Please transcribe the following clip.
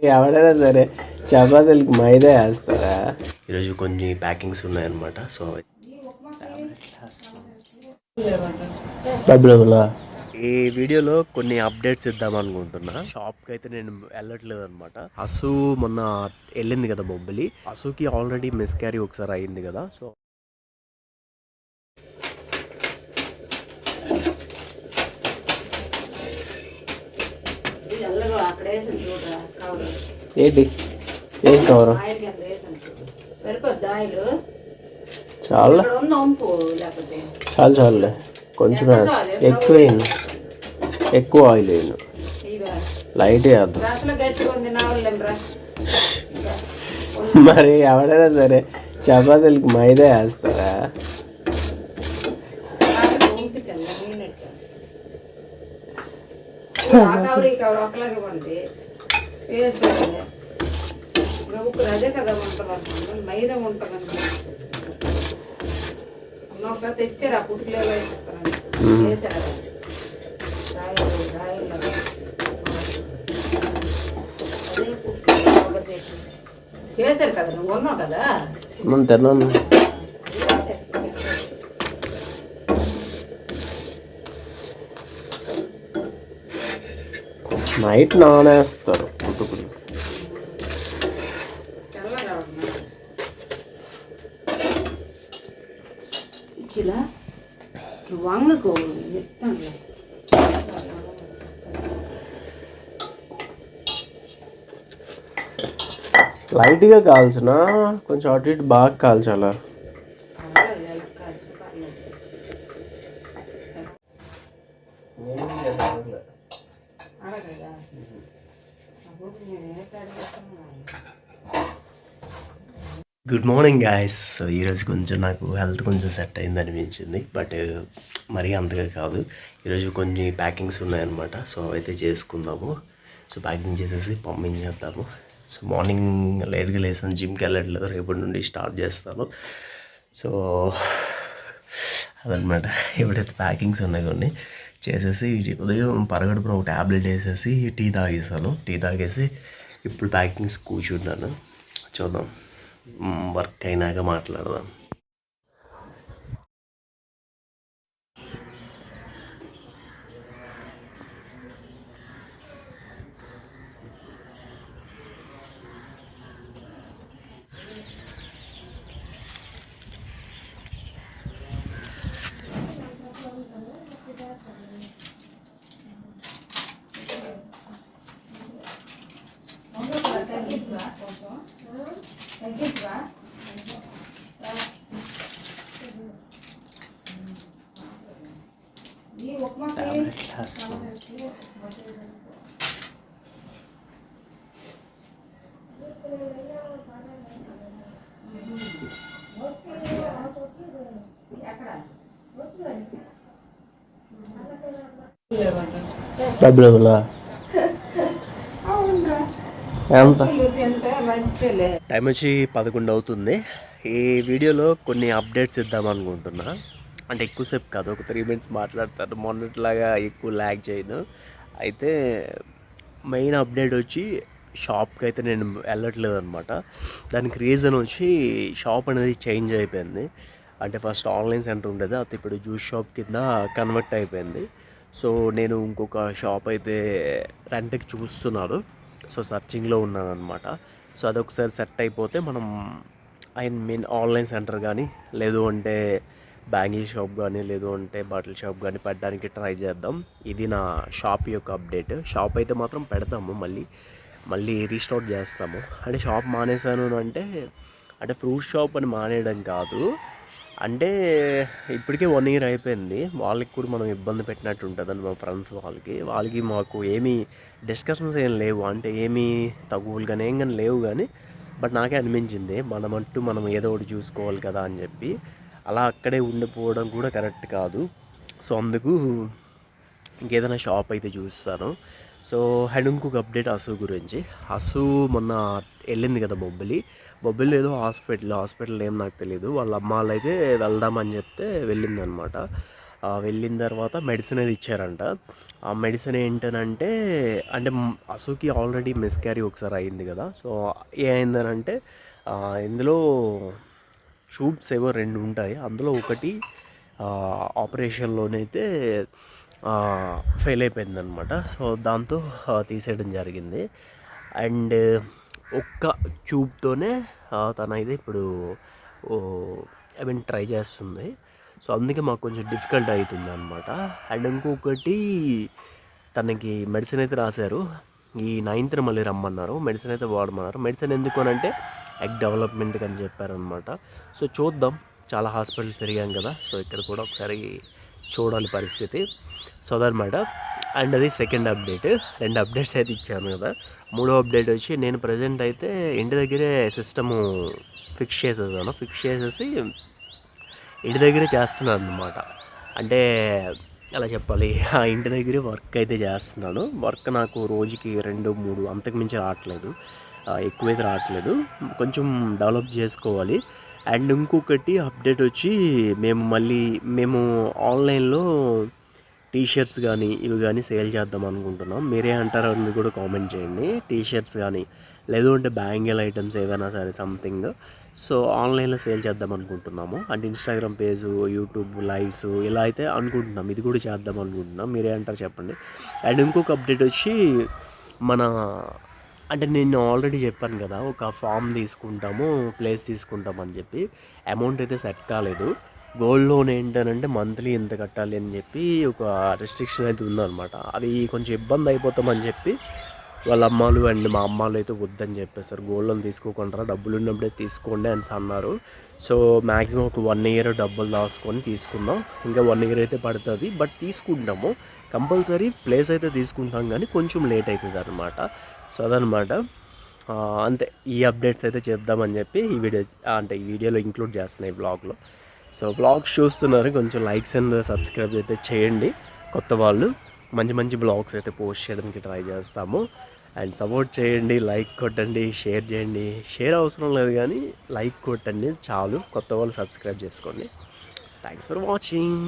ఎవరైనా సరే చపాతీలకి మైదా వేస్తారా? ఈరోజు కొన్ని ప్యాకింగ్స్ ఉన్నాయన్నమాట సో డబ్బులా ఈ వీడియోలో కొన్ని అప్డేట్స్ ఇద్దాం అనుకుంటున్నా. షాప్కి అయితే నేను వెళ్ళట్లేదు అనమాట అసు మొన్న వెళ్ళింది కదా బొబ్బలి. అసుకి ఆల్రెడీ మిస్క్యారీ ఒకసారి అయింది కదా సో ఏంటి? ఏం కవరు? చాలా. చాలు చాలులే. కొంచెం ఎక్కువ వేయను ఎక్కువ ఆయిల్ వేయను. లైట్ వేద్దాం. మరి ఎవరైనా సరే చపాతీలకి మైదా వేస్తారా పంపించాను నేను ఇప్పుడు అదే కదా ఉంటుంది మైదా ఉంటుంది ఒక తెచ్చారు ఆ పుట్టుకలే వేసిస్తాను చేసి. చేశారు కదా నువ్వు ఉన్నావు కదా తిన్నాను నైట్ నానేస్తారు. వంగకు ఇస్తాను లైట్గా కాల్చిన? కొంచెం అటు ఇటు బాగా కాల్చాలా అడగదా అప్పుడు నేను ఏంటి అడుగుతున్నాను గుడ్ మార్నింగ్ గాయస్ సో ఈరోజు కొంచెం నాకు హెల్త్ కొంచెం సెట్ అయింది అనిపించింది. బట్ మరీ అంతగా కాదు. ఈరోజు కొన్ని ప్యాకింగ్స్ ఉన్నాయన్నమాట. సో అయితే చేసుకుందాము. సో ప్యాకింగ్ చేసేసి పంపించేద్దాము సో మార్నింగ్ లేట్గా లేసాను. జిమ్కి వెళ్ళట్లేదు. రేపటి నుండి స్టార్ట్ చేస్తాను. సో అదనమాట ఎప్పుడైతే ప్యాకింగ్స్ ఉన్నాయి కొన్ని. చేసేసి ఉదయం పరగడుపున ఒక ట్యాబ్లెట్ వేసేసి టీ తాగేసాను టీ తాగేసి ఇప్పుడు ప్యాకింగ్స్ కూర్చున్నాను చూద్దాం. వర్క్ అయినాక మాట్లాడదాం. డబ్బులు ఇవ్వలా ఎంత? టైం వచ్చి పదకొండు అవుతుంది. ఈ వీడియోలో కొన్ని అప్డేట్స్ ఇద్దాం అనుకుంటున్నా. అంటే ఎక్కువసేపు కాదు ఒక త్రీ మినిట్స్ మాట్లాడతాను. మొన్నట్లాగా ఎక్కువ ల్యాగ్ చేయను. అయితే మెయిన్ అప్డేట్ వచ్చి షాప్కి అయితే నేను వెళ్ళట్లేదు అనమాట దానికి రీజన్ వచ్చి షాప్ అనేది చేంజ్ అయిపోయింది. అంటే ఫస్ట్ ఆన్లైన్ సెంటర్ ఉండేది. అది ఇప్పుడు జ్యూస్ షాప్ కింద కన్వర్ట్ అయిపోయింది. సో నేను ఇంకొక షాప్ అయితే రెంట్కి చూస్తున్నాను. సో సర్చింగ్లో ఉన్నాను అనమాట సో అదొకసారి సెట్ అయిపోతే మనం ఐ మీన్ ఆన్లైన్ సెంటర్ కానీ లేదు అంటే బ్యాంగిల్ షాప్ కానీ లేదు అంటే బట్టల షాప్ కానీ పెట్టడానికి ట్రై చేద్దాం. ఇది నా షాప్ యొక్క అప్డేట్. షాప్ అయితే మాత్రం పెడతాము. మళ్ళీ మళ్ళీ రీస్టార్ట్ చేస్తాము. అంటే షాప్ మానేశాను అంటే అంటే ఫ్రూట్ షాప్ అని మానేయడం కాదు. అంటే ఇప్పటికే వన్ ఇయర్ అయిపోయింది. వాళ్ళకి కూడా మనం ఇబ్బంది పెట్టినట్టు ఉంటుందని మా ఫ్రెండ్స్ వాళ్ళకి. వాళ్ళకి మాకు ఏమీ డిస్కషన్స్ ఏం లేవు. అంటే ఏమీ తగువులు కానీ ఏం కానీ లేవు కానీ బట్ నాకే అనిపించింది. మనమంటూ మనం ఏదో ఒకటి చూసుకోవాలి కదా అని చెప్పి. అలా అక్కడే ఉండిపోవడం కూడా కరెక్ట్ కాదు. సో అందుకు ఇంకేదైనా షాప్ అయితే చూస్తాను. సో అండ్ ఇంకొక అప్డేట్ అసు గురించి. అసు మొన్న వెళ్ళింది కదా బొబ్బలి. బొబ్బలి ఏదో హాస్పిటల్ హాస్పిటల్ ఏం నాకు తెలియదు వాళ్ళ అమ్మ అయితే వెళ్దామని చెప్తే వెళ్ళింది అనమాట వెళ్ళిన తర్వాత మెడిసిన్ అది ఇచ్చారంట. ఆ మెడిసిన్ ఏంటనంటే అంటే అసుకి ఆల్రెడీ మిస్క్యారీ ఒకసారి అయింది కదా. సో ఏమైందనంటే ఇందులో షూట్స్ ఏవో రెండు ఉంటాయి. అందులో ఒకటి ఆపరేషన్లోనైతే ఫెయిల్ అయిపోయిందనమాట. సో దాంతో తీసేయడం జరిగింది. అండ్ ఒక్క ట్యూబ్తోనే తనైతే ఇప్పుడు ఐ మీన్ ట్రై చేస్తుంది. సో అందుకే మాకు కొంచెం డిఫికల్ట్ అవుతుంది అనమాట అండ్ ఇంకొకటి తనకి మెడిసిన్ అయితే రాశారు. ఈ నైన్త్న మళ్ళీ రమ్మన్నారు. మెడిసిన్ అయితే వాడమన్నారు. మెడిసిన్ ఎందుకు అని అంటే ఎగ్ డెవలప్మెంట్కి అని చెప్పారనమాట సో చూద్దాం. చాలా హాస్పిటల్స్ తిరిగాం కదా. సో ఇక్కడ కూడా ఒకసారి చూడాలి పరిస్థితి. సో అదనమాట. అండ్ అది సెకండ్ అప్డేట్. రెండు అప్డేట్స్ అయితే ఇచ్చాను కదా. మూడో అప్డేట్ వచ్చి నేను ప్రజెంట్ అయితే ఇంటి దగ్గరే సిస్టము ఫిక్స్ చేసేసాను. ఫిక్స్ చేసేసి ఇంటి దగ్గరే చేస్తున్నాను అనమాట అంటే ఎలా చెప్పాలి? ఆ ఇంటి దగ్గరే వర్క్ అయితే చేస్తున్నాను. వర్క్ నాకు రోజుకి రెండు మూడు అంతకుమించి రావట్లేదు. ఎక్కువైతే రావట్లేదు. కొంచెం డెవలప్ చేసుకోవాలి. అండ్ ఇంకొకటి అప్డేట్ వచ్చి మేము మళ్ళీ మేము ఆన్లైన్లో టీ షర్ట్స్ కానీ ఇవి కానీ సేల్ చేద్దాం అనుకుంటున్నాం. మీరే అంటారో అని కూడా కామెంట్ చేయండి. టీ షర్ట్స్ కానీ లేదు అంటే బ్యాంగిల్ ఐటమ్స్ ఏదైనా సరే సంథింగ్ సో ఆన్లైన్లో సేల్ చేద్దాం అనుకుంటున్నాము. అంటే ఇన్స్టాగ్రామ్ పేజ్ యూట్యూబ్ లైవ్స్ ఇలా అయితే అనుకుంటున్నాం. ఇది కూడా చేద్దాం అనుకుంటున్నాం. మీరే అంటారు చెప్పండి. అండ్ ఇంకొక అప్డేట్ వచ్చి మన అంటే నేను ఆల్రెడీ చెప్పాను కదా ఒక ఫామ్ తీసుకుంటాము ప్లేస్ తీసుకుంటాం అని చెప్పి. అమౌంట్ అయితే సెట్ కాలేదు. గోల్డ్ లోన్ ఏంటనంటే మంత్లీ ఎంత కట్టాలి అని చెప్పి ఒక రెస్ట్రిక్షన్ అయితే ఉందన్నమాట. అది కొంచెం ఇబ్బంది అయిపోతామని చెప్పి వాళ్ళ అమ్మాలు అండ్ మా అమ్మాలు అయితే వద్దని చెప్పేసారు గోల్డ్ లోన్ తీసుకోకుండా డబ్బులు ఉన్నప్పుడే తీసుకోండి అని అన్నారు. సో మ్యాక్సిమం ఒక వన్ ఇయర్ డబ్బులు దాచుకొని తీసుకుందాం. ఇంకా వన్ ఇయర్ అయితే పడుతుంది. బట్ తీసుకుంటాము. కంపల్సరీ ప్లేస్ అయితే తీసుకుంటాం కానీ కొంచెం లేట్ అవుతుంది అనమాట సో అదనమాట అంతే. ఈ అప్డేట్స్ అయితే చెప్దామని చెప్పి ఈ వీడియో అంటే ఈ వీడియోలో ఇంక్లూడ్ చేస్తున్నాయి బ్లాగ్లో సో బ్లాగ్స్ చూస్తున్నారు కొంచెం లైక్స్ అండ్ సబ్స్క్రైబ్ అయితే చేయండి. కొత్త వాళ్ళు మంచి మంచి బ్లాగ్స్ అయితే పోస్ట్ చేయడానికి ట్రై చేస్తాము. అండ్ సపోర్ట్ చేయండి లైక్ కొట్టండి షేర్ చేయండి. షేర్ అవసరం లేదు కానీ లైక్ కొట్టండి చాలు. కొత్త వాళ్ళు సబ్స్క్రైబ్ చేసుకోండి. Thanks for watching